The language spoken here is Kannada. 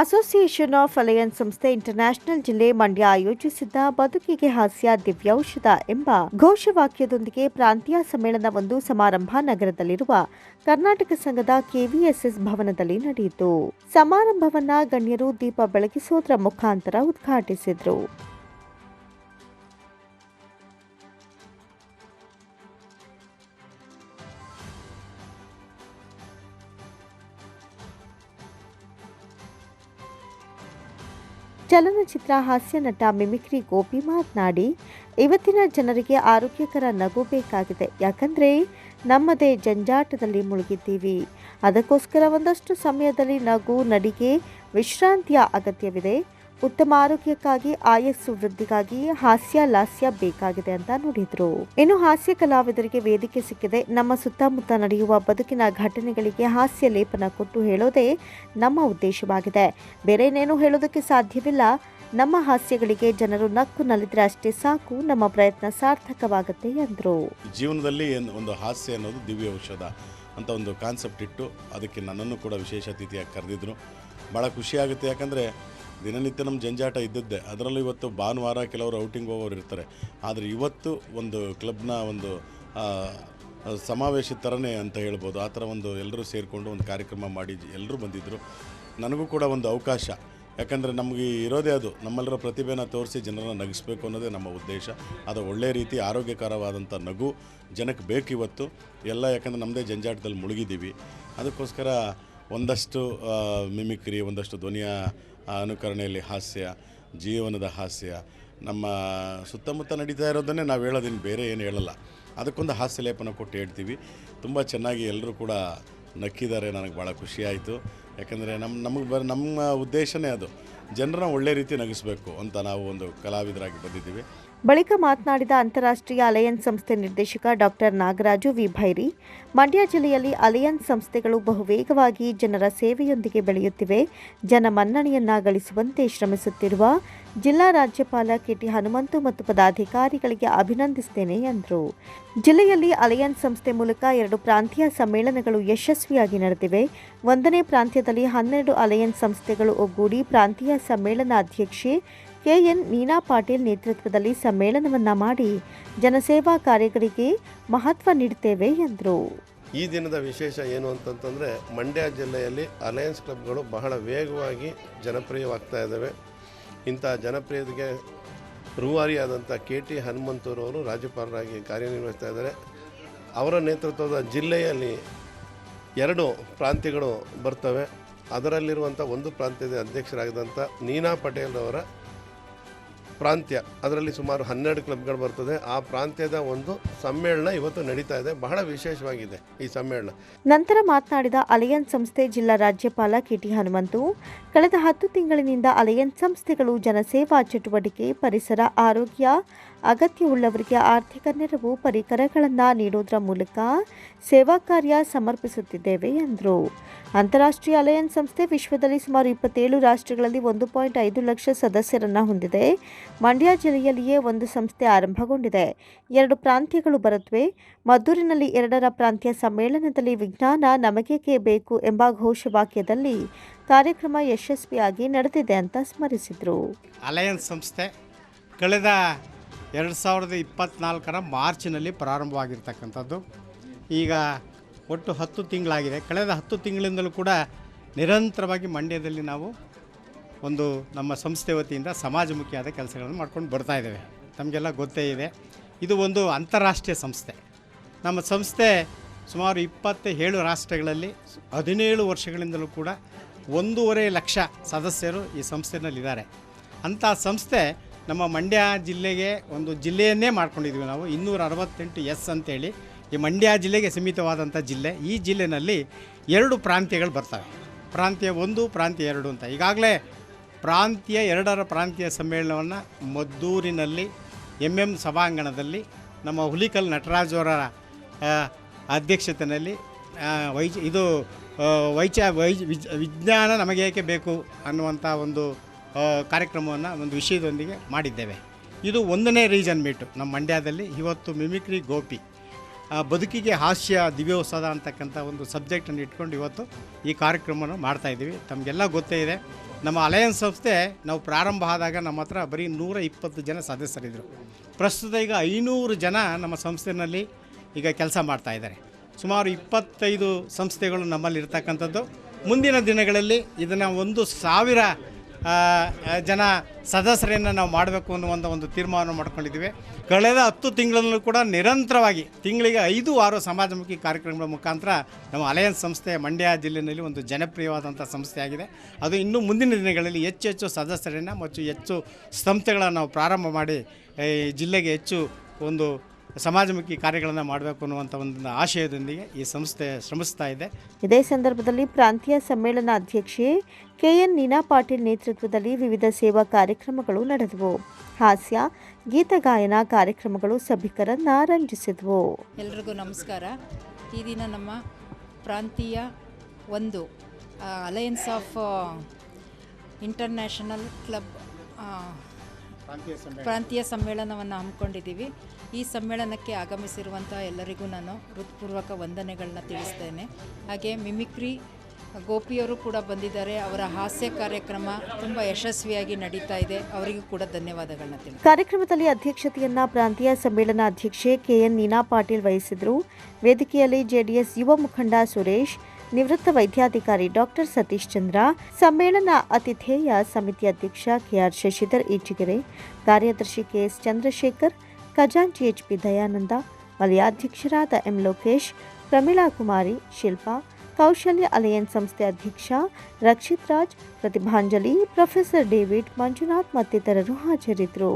ಅಸೋಸಿಯೇಷನ್ ಆಫ್ ಅಲಯನ್ಸ್ ಸಂಸ್ಥೆ ಇಂಟರ್ನ್ಯಾಷನಲ್ ಜಿಲ್ಲೆ ಮಂಡ್ಯ ಆಯೋಜಿಸಿದ್ದ ಬದುಕಿಗೆ ಹಾಸ್ಯ ದಿವ್ಯೌಷಧ ಎಂಬ ಘೋಷವಾಕ್ಯದೊಂದಿಗೆ ಪ್ರಾಂತೀಯ ಸಮ್ಮೇಳನವೊಂದು ಸಮಾರಂಭ ನಗರದಲ್ಲಿರುವ ಕರ್ನಾಟಕ ಸಂಘದ ಕೆವಿಎಸ್ಎಸ್ ಭವನದಲ್ಲಿ ನಡೆಯಿತು. ಸಮಾರಂಭವನ್ನ ಗಣ್ಯರು ದೀಪ ಬೆಳಗಿಸೋದ್ರ ಮುಖಾಂತರ ಉದ್ಘಾಟಿಸಿದ್ರು. ಚಲನಚಿತ್ರ ಹಾಸ್ಯ ನಟ ಮಿಮಿಕ್ರಿ ಗೋಪಿ ಮಾತನಾಡಿ, ಇವತ್ತಿನ ಜನರಿಗೆ ಆರೋಗ್ಯಕರ ನಗು ಬೇಕಾಗಿದೆ. ಯಾಕಂದರೆ ನಮ್ಮದೇ ಜಂಜಾಟದಲ್ಲಿ ಮುಳುಗಿದ್ದೀವಿ. ಅದಕ್ಕೋಸ್ಕರ ಒಂದಷ್ಟು ಸಮಯದಲ್ಲಿ ನಗು, ನಡಿಗೆ, ವಿಶ್ರಾಂತಿಯ ಅಗತ್ಯವಿದೆ. ಉತ್ತಮ ಆರೋಗ್ಯಕ್ಕಾಗಿ, ಆಯಸ್ಸು ವೃದ್ಧಿಗಾಗಿ ಹಾಸ್ಯ, ಲಾಸ್ಯ ಬೇಕಾಗಿದೆ ಅಂತ ನುಡಿದ್ರು. ಇನ್ನು ಹಾಸ್ಯ ಕಲಾವಿದರಿಗೆ ವೇದಿಕೆ ಸಿಕ್ಕಿದೆ. ನಮ್ಮ ಸುತ್ತಮುತ್ತ ನಡೆಯುವ ಬದುಕಿನ ಘಟನೆಗಳಿಗೆ ಹಾಸ್ಯ ಲೇಪನ ಕೊಟ್ಟು ಹೇಳೋದೇ ನಮ್ಮ ಉದ್ದೇಶವಾಗಿದೆ. ಬೇರೆ ಏನೇನು ಹೇಳೋದಕ್ಕೆ ಸಾಧ್ಯವಿಲ್ಲ. ನಮ್ಮ ಹಾಸ್ಯಗಳಿಗೆ ಜನರು ನಕ್ಕು ನಲಿದ್ರೆ ಅಷ್ಟೇ ಸಾಕು. ನಮ್ಮ ಪ್ರಯತ್ನ ಸಾರ್ಥಕವಾಗುತ್ತೆ ಎಂದರು ಜೀವನದಲ್ಲಿ ಒಂದು ಹಾಸ್ಯ ಅನ್ನೋದು ದಿವ್ಯ ಔಷಧ ಅಂತ ಒಂದು ಕಾನ್ಸೆಪ್ಟ್ ಇಟ್ಟು ಅದಕ್ಕೆ ನನ್ನನ್ನು ಕೂಡ ವಿಶೇಷ ಅತಿಥಿಯಾಗಿ ಕರೆದಿದ್ರು. ಭಾಳ ಖುಷಿಯಾಗುತ್ತೆ ಯಾಕಂದರೆ ದಿನನಿತ್ಯ ನಮ್ಮ ಜಂಜಾಟ ಇದ್ದದ್ದೇ. ಅದರಲ್ಲೂ ಇವತ್ತು ಭಾನುವಾರ ಕೆಲವರು ಔಟಿಂಗ್ ಹೋಗೋರು ಇರ್ತಾರೆ. ಆದರೆ ಇವತ್ತು ಒಂದು ಕ್ಲಬ್ನ ಒಂದು ಸಮಾವೇಶ ಥರನೇ ಅಂತ ಹೇಳ್ಬೋದು. ಆ ಥರ ಒಂದು ಎಲ್ಲರೂ ಸೇರಿಕೊಂಡು ಒಂದು ಕಾರ್ಯಕ್ರಮ ಮಾಡಿ ಎಲ್ಲರೂ ಬಂದಿದ್ದರು ನನಗೂ ಕೂಡ ಒಂದು ಅವಕಾಶ. ಯಾಕಂದರೆ ನಮಗೆ ಇರೋದೇ ಅದು. ನಮ್ಮೆಲ್ಲರ ಪ್ರತಿಭೆನ ತೋರಿಸಿ ಜನರನ್ನು ನಗಿಸ್ಬೇಕು ಅನ್ನೋದೇ ನಮ್ಮ ಉದ್ದೇಶ. ಅದು ಒಳ್ಳೆಯ ರೀತಿ ಆರೋಗ್ಯಕರವಾದಂಥ ನಗು. ಜನಕ್ಕೆ ಬೇಕು ಇವತ್ತು. ಎಲ್ಲ ಯಾಕಂದರೆ ನಮ್ಮದೇ ಜಂಜಾಟದಲ್ಲಿ ಮುಳುಗಿದ್ದೀವಿ. ಅದಕ್ಕೋಸ್ಕರ ಒಂದಷ್ಟು ಮಿಮಿಕ್ರಿ ಒಂದಷ್ಟು ಧ್ವನಿಯ ಆ, ಅನುಕರಣೆಯಲ್ಲಿ ಹಾಸ್ಯ ಜೀವನದ ಹಾಸ್ಯ ನಮ್ಮ ಸುತ್ತಮುತ್ತ ನಡೀತಾ ಇರೋದನ್ನೇ ನಾವು ಹೇಳೋದಿನ್ನು ಬೇರೆ ಏನು ಹೇಳಲ್ಲ. ಅದಕ್ಕೊಂದು ಹಾಸ್ಯ ಲೇಪನ ಕೊಟ್ಟು ಹೇಳ್ತೀವಿ. ತುಂಬ ಚೆನ್ನಾಗಿ ಎಲ್ಲರೂ ಕೂಡ ನಕ್ಕಿದ್ದಾರೆ ನನಗೆ ಭಾಳ ಖುಷಿಯಾಯಿತು ಯಾಕಂದರೆ ನಮ್ಮ ನಮಗೆ ಬರ ನಮ್ಮ ಉದ್ದೇಶನೇ ಅದು. ಜನರನ್ನ ಒಳ್ಳೆ ರೀತಿ ನಗಿಸ್ಬೇಕು ಅಂತ ನಾವು ಒಂದು ಕಲಾವಿದರಾಗಿ ಬಂದಿದ್ದೀವಿ. ಬಳಿಕ ಮಾತನಾಡಿದ ಅಂತಾರಾಷ್ಟ್ರೀಯ ಅಲಯನ್ಸ್ ಸಂಸ್ಥೆ ನಿರ್ದೇಶಕ ಡಾಕ್ಟರ್ ನಾಗರಾಜು ವಿ. ಭೈರಿ, ಮಂಡ್ಯ ಜಿಲ್ಲೆಯಲ್ಲಿ ಅಲಯನ್ಸ್ ಸಂಸ್ಥೆಗಳು ಬಹುವೇಗವಾಗಿ ಜನರ ಸೇವೆಯೊಂದಿಗೆ ಬೆಳೆಯುತ್ತಿವೆ. ಜನ ಮನ್ನಣೆಯನ್ನ ಗಳಿಸುವಂತೆ ಶ್ರಮಿಸುತ್ತಿರುವ ಜಿಲ್ಲಾ ರಾಜ್ಯಪಾಲ ಕೆಟಿ ಹನುಮಂತು ಮತ್ತು ಪದಾಧಿಕಾರಿಗಳಿಗೆ ಅಭಿನಂದಿಸುತ್ತೇನೆ ಎಂದರು. ಜಿಲ್ಲೆಯಲ್ಲಿ ಅಲಯನ್ಸ್ ಸಂಸ್ಥೆ ಮೂಲಕ ಎರಡು ಪ್ರಾಂತೀಯ ಸಮ್ಮೇಳನಗಳು ಯಶಸ್ವಿಯಾಗಿ ನಡೆದಿವೆ. ಒಂದನೇ ಪ್ರಾಂತ್ಯದಲ್ಲಿ ಹನ್ನೆರಡು ಅಲಯನ್ಸ್ ಸಂಸ್ಥೆಗಳು ಒಗ್ಗೂಡಿ ಪ್ರಾಂತೀಯ ಸಮ್ಮೇಳನ ಅಧ್ಯಕ್ಷೆ ಕೆಎನ್ ನೀನಾ ಪಾಟೀಲ್ ನೇತೃತ್ವದಲ್ಲಿ ಸಮ್ಮೇಳನವನ್ನು ಮಾಡಿ ಜನಸೇವಾ ಕಾರ್ಯಗಳಿಗೆ ಮಹತ್ವ ನೀಡುತ್ತೇವೆ ಎಂದರು. ಈ ದಿನದ ವಿಶೇಷ ಏನು ಅಂತಂತಂದರೆ ಮಂಡ್ಯ ಜಿಲ್ಲೆಯಲ್ಲಿ ಅಲಯನ್ಸ್ ಕ್ಲಬ್ಗಳು ಬಹಳ ವೇಗವಾಗಿ ಜನಪ್ರಿಯವಾಗ್ತಾ ಇದ್ದಾವೆ ಇಂಥ ಜನಪ್ರಿಯತೆಗೆ ರೂವಾರಿಯಾದಂಥ ಕೆ ಟಿ ಹನುಮಂತೂರವರು ರಾಜ್ಯಪಾಲರಾಗಿ ಕಾರ್ಯನಿರ್ವಹಿಸ್ತಾ ಇದ್ದಾರೆ. ಅವರ ನೇತೃತ್ವದ ಜಿಲ್ಲೆಯಲ್ಲಿ ಎರಡು ಪ್ರಾಂತ್ಯಗಳು ಬರ್ತವೆ. ಅದರಲ್ಲಿರುವಂಥ ಒಂದು ಪ್ರಾಂತ್ಯದ ಅಧ್ಯಕ್ಷರಾಗಿದ್ದಂಥ ನೀನಾ ಪಟೇಲ್ ಅವರ ಪ್ರಾಂತ್ಯ, ಅದರಲ್ಲಿ ಸುಮಾರು ಹನ್ನೆರಡು ಕ್ಲಬ್ಗಳು ಬರ್ತದೆ. ಆ ಪ್ರಾಂತ್ಯದ ಒಂದು ಸಮ್ಮೇಳನ ಇವತ್ತು ನಡೀತಾ ಇದೆ. ಬಹಳ ವಿಶೇಷವಾಗಿದೆ ಈ ಸಮ್ಮೇಳನ. ನಂತರ ಮಾತನಾಡಿದ ಅಲಯನ್ಸ್ ಸಂಸ್ಥೆ ಜಿಲ್ಲಾ ರಾಜ್ಯಪಾಲ ಕೆಟಿ ಹನುಮಂತು, ಕಳೆದ ಹತ್ತು ತಿಂಗಳಿನಿಂದ ಅಲಯನ್ಸ್ ಸಂಸ್ಥೆಗಳು ಜನಸೇವಾ ಚಟುವಟಿಕೆ, ಪರಿಸರ, ಆರೋಗ್ಯ ಅಗತ್ಯವುಳ್ಳವರಿಗೆ ಆರ್ಥಿಕ ನೆರವು, ಪರಿಕರಗಳನ್ನು ನೀಡುವುದರ ಮೂಲಕ ಸೇವಾ ಕಾರ್ಯ ಸಮರ್ಪಿಸುತ್ತಿದ್ದೇವೆ ಎಂದರು. ಅಂತಾರಾಷ್ಟ್ರೀಯ ಅಲಯನ್ಸ್ ಸಂಸ್ಥೆ ವಿಶ್ವದಲ್ಲಿ ಸುಮಾರು ಇಪ್ಪತ್ತೇಳು ರಾಷ್ಟ್ರಗಳಲ್ಲಿ ಒಂದು ಪಾಯಿಂಟ್ ಐದು ಲಕ್ಷ ಸದಸ್ಯರನ್ನು ಹೊಂದಿದೆ. ಮಂಡ್ಯ ಜಿಲ್ಲೆಯಲ್ಲಿಯೇ ಒಂದು ಸಂಸ್ಥೆ ಆರಂಭಗೊಂಡಿದೆ. ಎರಡು ಪ್ರಾಂತ್ಯಗಳು ಬರುತ್ತವೆ ಮದ್ದೂರಿನಲ್ಲಿ ಎರಡರ ಪ್ರಾಂತ್ಯ ಸಮ್ಮೇಳನದಲ್ಲಿ ವಿಜ್ಞಾನ ನಮಗೇಕೆ ಬೇಕು ಎಂಬ ಘೋಷವಾಕ್ಯದಲ್ಲಿ ಕಾರ್ಯಕ್ರಮ ಯಶಸ್ವಿಯಾಗಿ ನಡೆದಿದೆ ಅಂತ ಸ್ಮರಿಸಿದರು. ಅಲಯನ್ಸ್ ಸಂಸ್ಥೆ ಕಳೆದ ಎರಡು ಸಾವಿರದ ಇಪ್ಪತ್ತ್ನಾಲ್ಕರ ಮಾರ್ಚ್ನಲ್ಲಿ ಪ್ರಾರಂಭವಾಗಿರ್ತಕ್ಕಂಥದ್ದು. ಈಗ ಒಟ್ಟು ಹತ್ತು ತಿಂಗಳಾಗಿದೆ. ಕಳೆದ ಹತ್ತು ತಿಂಗಳಿಂದಲೂ ಕೂಡ ನಿರಂತರವಾಗಿ ಮಂಡ್ಯದಲ್ಲಿ ನಾವು ಒಂದು ನಮ್ಮ ಸಂಸ್ಥೆ ವತಿಯಿಂದ ಸಮಾಜಮುಖಿಯಾದ ಕೆಲಸಗಳನ್ನು ಮಾಡ್ಕೊಂಡು ಬರ್ತಾ ಇದ್ದೇವೆ. ತಮಗೆಲ್ಲ ಗೊತ್ತೇ ಇದೆ. ಇದು ಒಂದು ಅಂತಾರಾಷ್ಟ್ರೀಯ ಸಂಸ್ಥೆ. ನಮ್ಮ ಸಂಸ್ಥೆ ಸುಮಾರು ಇಪ್ಪತ್ತ ಏಳು ರಾಷ್ಟ್ರಗಳಲ್ಲಿ ಹದಿನೇಳು ವರ್ಷಗಳಿಂದಲೂ ಕೂಡ ಒಂದೂವರೆ ಲಕ್ಷ ಸದಸ್ಯರು ಈ ಸಂಸ್ಥೆನಲ್ಲಿದ್ದಾರೆ. ಅಂಥ ಸಂಸ್ಥೆ ನಮ್ಮ ಮಂಡ್ಯ ಜಿಲ್ಲೆಗೆ ಒಂದು ಜಿಲ್ಲೆಯನ್ನೇ ಮಾಡ್ಕೊಂಡಿದ್ವಿ ನಾವು. ಇನ್ನೂರ ಅರವತ್ತೆಂಟು ಎಸ್ ಅಂತೇಳಿ ಈ ಮಂಡ್ಯ ಜಿಲ್ಲೆಗೆ ಸೀಮಿತವಾದಂಥ ಜಿಲ್ಲೆ. ಈ ಜಿಲ್ಲೆನಲ್ಲಿ ಎರಡು ಪ್ರಾಂತ್ಯಗಳು ಬರ್ತವೆ. ಪ್ರಾಂತ್ಯ ಒಂದು, ಪ್ರಾಂತ್ಯ ಎರಡು ಅಂತ. ಈಗಾಗಲೇ ಪ್ರಾಂತ್ಯ ಎರಡರ ಪ್ರಾಂತ್ಯ ಸಮ್ಮೇಳನವನ್ನು ಮದ್ದೂರಿನಲ್ಲಿ ಎಂ ಎಂ ಸಭಾಂಗಣದಲ್ಲಿ ನಮ್ಮ ಹುಲಿಕಲ್ ನಟರಾಜವರ ಅಧ್ಯಕ್ಷತೆಯಲ್ಲಿ ವೈಜ್ ಇದು ವೈಚ ವಿಜ್, ವಿಜ್ಞಾನ ನಮಗೇಕೆ ಬೇಕು ಅನ್ನುವಂಥ ಒಂದು ಕಾರ್ಯಕ್ರಮವನ್ನು ಒಂದು ವಿಷಯದೊಂದಿಗೆ ಮಾಡಿದ್ದೇವೆ. ಇದು ಒಂದನೇ ರೀಸನ್ ಮೀಟು ನಮ್ಮ ಮಂಡ್ಯದಲ್ಲಿ. ಇವತ್ತು ಮಿಮಿಕ್ರಿ ಗೋಪಿ ಬದುಕಿಗೆ ಹಾಸ್ಯ ದಿವ್ಯೋತ್ಸವ ಅಂತಕ್ಕಂಥ ಒಂದು ಸಬ್ಜೆಕ್ಟನ್ನು ಇಟ್ಕೊಂಡು ಇವತ್ತು ಈ ಕಾರ್ಯಕ್ರಮವನ್ನು ಮಾಡ್ತಾಯಿದ್ದೀವಿ ತಮಗೆಲ್ಲ ಗೊತ್ತೇ ಇದೆ. ನಮ್ಮ ಅಲಯನ್ಸ್ ಸಂಸ್ಥೆ ನಾವು ಪ್ರಾರಂಭ ಆದಾಗ ನಮ್ಮ ಹತ್ರ ಬರೀ ನೂರ ಇಪ್ಪತ್ತು ಜನ ಸದಸ್ಯರಿದ್ದರು ಪ್ರಸ್ತುತ ಈಗ ಐನೂರು ಜನ ನಮ್ಮ ಸಂಸ್ಥೆನಲ್ಲಿ ಈಗ ಕೆಲಸ ಮಾಡ್ತಾ ಇದ್ದಾರೆ. ಸುಮಾರು ಇಪ್ಪತ್ತೈದು ಸಂಸ್ಥೆಗಳು ನಮ್ಮಲ್ಲಿ ಇರ್ತಕ್ಕಂಥದ್ದು. ಮುಂದಿನ ದಿನಗಳಲ್ಲಿ ಇದನ್ನು ಒಂದು ಸಾವಿರ ಜನ ಸದಸ್ಯರನ್ನು ನಾವು ಮಾಡಬೇಕು ಅನ್ನುವಂಥ ಒಂದು ತೀರ್ಮಾನ ಮಾಡ್ಕೊಂಡಿದ್ದೀವಿ. ಕಳೆದ ಹತ್ತು ತಿಂಗಳಲ್ಲೂ ಕೂಡ ನಿರಂತರವಾಗಿ ತಿಂಗಳಿಗೆ ಐದು ಆರು ಸಮಾಜಮುಖಿ ಕಾರ್ಯಕ್ರಮಗಳ ಮುಖಾಂತರ ನಮ್ಮ ಅಲಯನ್ಸ್ ಸಂಸ್ಥೆ ಮಂಡ್ಯ ಜಿಲ್ಲೆಯಲ್ಲಿ ಒಂದು ಜನಪ್ರಿಯವಾದಂಥ ಸಂಸ್ಥೆಯಾಗಿದೆ. ಅದು ಇನ್ನು ಮುಂದಿನ ದಿನಗಳಲ್ಲಿ ಹೆಚ್ಚು ಹೆಚ್ಚು ಸದಸ್ಯರನ್ನು ಮತ್ತು ಹೆಚ್ಚು ಸಂಸ್ಥೆಗಳನ್ನು ನಾವು ಪ್ರಾರಂಭ ಮಾಡಿ, ಈ ಜಿಲ್ಲೆಗೆ ಹೆಚ್ಚು ಒಂದು ಸಮಾಜಮುಖಿ ಕಾರ್ಯಗಳನ್ನು ಮಾಡಬೇಕು ಅನ್ನುವಂಥ ಒಂದು ಆಶಯದೊಂದಿಗೆ ಈ ಸಂಸ್ಥೆ ಶ್ರಮಿಸ್ತಾ ಇದೆ. ಇದೇ ಸಂದರ್ಭದಲ್ಲಿ ಪ್ರಾಂತೀಯ ಸಮ್ಮೇಳನ ಅಧ್ಯಕ್ಷೆ ಕೆಎನ್ ನೀನಾ ಪಾಟೀಲ್ ನೇತೃತ್ವದಲ್ಲಿ ವಿವಿಧ ಸೇವಾ ಕಾರ್ಯಕ್ರಮಗಳು ನಡೆದವು. ಹಾಸ್ಯ ಗೀತಗಾಯನ ಕಾರ್ಯಕ್ರಮಗಳು ಸಭಿಕರನ್ನ ರಂಜಿಸಿದವು. ಎಲ್ರಿಗೂ ನಮಸ್ಕಾರ. ಈ ದಿನ ನಮ್ಮ ಪ್ರಾಂತೀಯ ಒಂದು ಅಲಯನ್ಸ್ ಆಫ್ ಇಂಟರ್ನ್ಯಾಷನಲ್ ಕ್ಲಬ್ ಪ್ರಾಂತೀಯ ಸಮ್ಮೇಳನವನ್ನು ಹಮ್ಮಿಕೊಂಡಿದ್ದೀವಿ. ಈ ಸಮ್ಮೇಳನಕ್ಕೆ ಆಗಮಿಸಿರುವಂಥ ಎಲ್ಲರಿಗೂ ನಾನು ಹೃತ್ಪೂರ್ವಕ ವಂದನೆಗಳನ್ನ ತಿಳಿಸ್ತೇನೆ. ಹಾಗೆ ಮಿಮಿಕ್ರಿ ಗೋಪಿಯವರು ಕೂಡ ಬಂದಿದ್ದಾರೆ. ಅವರ ಹಾಸ್ಯ ಕಾರ್ಯಕ್ರಮ ತುಂಬ ಯಶಸ್ವಿಯಾಗಿ ನಡೀತಾ ಇದೆ. ಅವರಿಗೂ ಕೂಡ ಧನ್ಯವಾದಗಳನ್ನ ಕಾರ್ಯಕ್ರಮದಲ್ಲಿ ಅಧ್ಯಕ್ಷತೆಯನ್ನ ಪ್ರಾಂತೀಯ ಸಮ್ಮೇಳನ ಅಧ್ಯಕ್ಷೆ ಕೆಎನ್ ನೀನಾ ಪಾಟೀಲ್ ವಹಿಸಿದ್ರು. ವೇದಿಕೆಯಲ್ಲಿ ಜೆಡಿಎಸ್ ಯುವ ಮುಖಂಡ ಸುರೇಶ್, ನಿವೃತ್ತ ವೈದ್ಯಾಧಿಕಾರಿ ಡಾಕ್ಟರ್ ಸತೀಶ್ ಚಂದ್ರ, ಸಮ್ಮೇಳನ ಅತಿಥೇಯ ಸಮಿತಿ ಅಧ್ಯಕ್ಷ ಕೆಆರ್ ಶಶಿಧರ್ ಈಚಿಗೆರೆ, ಕಾರ್ಯದರ್ಶಿ ಕೆಎಸ್ ಚಂದ್ರಶೇಖರ್ ಖಜಾಂಚಿ ಎಚ್ ಪಿ ದಯಾನಂದ ವಲಯಾಧ್ಯಕ್ಷರಾದ ಎಂ ಲೋಕೇಶ್, ಪ್ರಮೀಳಾ ಕುಮಾರಿ, ಶಿಲ್ಪಾ, ಕೌಶಲ್ಯ ಅಲಯನ್ಸ್ ಸಂಸ್ಥೆ ಅಧ್ಯಕ್ಷ ರಕ್ಷಿತ್ ರಾಜ್, ಪ್ರತಿಭಾಂಜಲಿ, ಪ್ರೊಫೆಸರ್ ಡೇವಿಡ್ ಮಂಜುನಾಥ್ ಮತ್ತಿತರರು ಹಾಜರಿದ್ದರು.